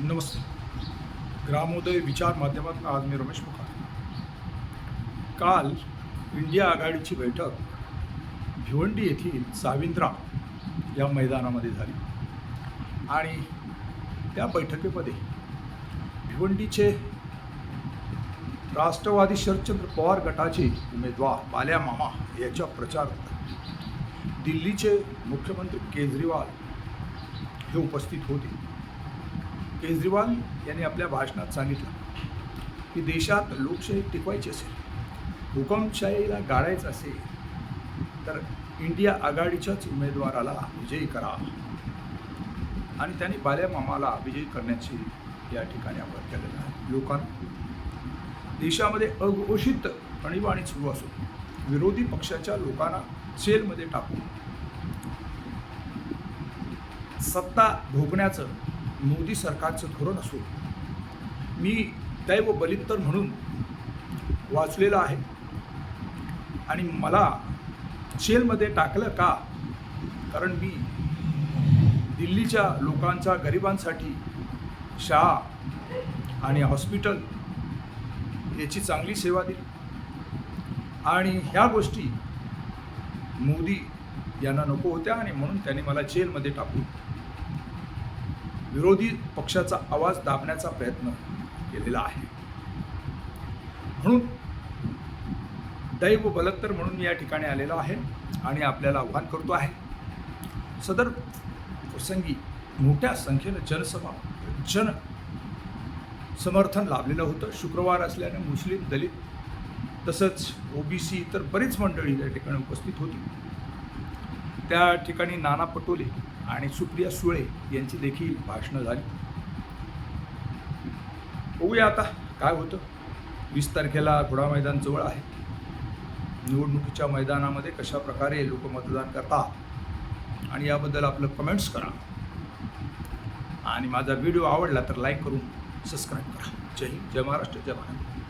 नमस्ते. ग्रामोदय विचार माध्यमातून आज मी रमेश मुखार काल इंडिया आघाडीची बैठक भिवंडी येथील साविंद्रा या मैदानामध्ये झाली. आणि त्या बैठकीमध्ये भिवंडीचे राष्ट्रवादी शरदचंद्र पवार गटाचे उमेदवार बाल्या मामा याच्या प्रचार दिल्लीचे मुख्यमंत्री केजरीवाल हे उपस्थित होते. केजरीवाल यांनी आपल्या भाषणात सांगितलं की देशात लोकशाही टिकवायची असेल हुकमशाहीला गाळायचं असेल तर इंडिया आघाडीच्याच उमेदवाराला विजयी करा. आणि त्यांनी बाल्यामामाला विजयी करण्याची या ठिकाणी आपण केलेलं आहे. लोकांना देशामध्ये अघोषित आणीबाणी सुरू असून विरोधी पक्षाच्या लोकांना सेलमध्ये टाकून सत्ता भोगण्याचं मोदी सरकारचं धोरण असून मी दैव बलित्तर म्हणून वाचलेलं आहे. आणि मला जेलमध्ये टाकलं का? कारण मी दिल्लीच्या लोकांचा गरिबांसाठी शाळा आणि हॉस्पिटल याची चांगली सेवा दिली. आणि ह्या गोष्टी मोदी यांना नको होत्या आणि म्हणून त्यांनी मला जेलमध्ये टाकून विरोधी पक्षाचा आवाज दाबण्याचा प्रयत्न केलेला आहे. म्हणून दैव बलत्तर म्हणून मी या ठिकाणी आलेलो आहे आणि आपल्याला आव्हान करतो आहे. सदर प्रसंगी मोठ्या संख्येनं जनसभा जन समर्थन लाभलेलं होतं. शुक्रवार असल्याने मुस्लिम दलित तसंच ओबीसी तर बरीच मंडळी त्या ठिकाणी उपस्थित होती. त्या ठिकाणी नाना पटोले आणि सुप्रिया सुळे यांची देखील भाषणं झाली. बघूया आता काय होतं. वीस तारखेला घोडा मैदान जवळ आहे. निवडणुकीच्या मैदानामध्ये कशा प्रकारे लोक मतदान करतात आणि याबद्दल आपलं कमेंट्स करा. आणि माझा व्हिडिओ आवडला तर लाईक करून सबस्क्राईब करा. जय हिंद जय महाराष्ट्र जय भारत.